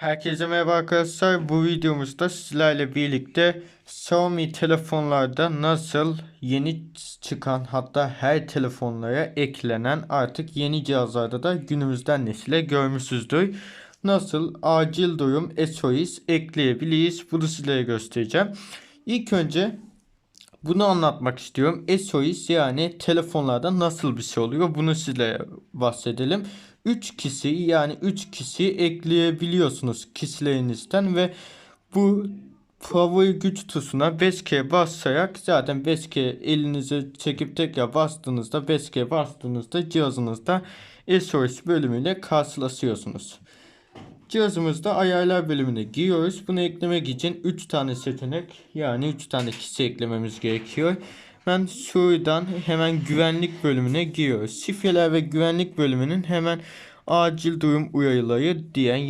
Herkese merhaba arkadaşlar. Bu videomuzda sizlerle birlikte Xiaomi telefonlarda nasıl yeni çıkan hatta her telefonlara eklenen artık yeni cihazlarda da günümüzden nesile görmüşsüzdür. Nasıl acil durum SOS ekleyebiliriz bunu sizlere göstereceğim. İlk önce bunu anlatmak istiyorum. SOS yani telefonlarda nasıl bir şey oluyor bunu sizlere bahsedelim. 3 kişi yani 3 kişi ekleyebiliyorsunuz kişilerinizden ve bu favori güç tuşuna 5 kere basarak zaten 5 kere elinizi çekip tekrar bastığınızda 5 kere bastığınızda cihazınızda SOS bölümüyle karşılaşıyorsunuz. Cihazımızda ayarlar bölümüne giriyoruz. Bunu eklemek için 3 tane seçenek yani 3 tane kişi eklememiz gerekiyor. Ben şuradan hemen güvenlik bölümüne giriyoruz. Şifreler ve güvenlik bölümünün hemen acil durum uyarıları diyen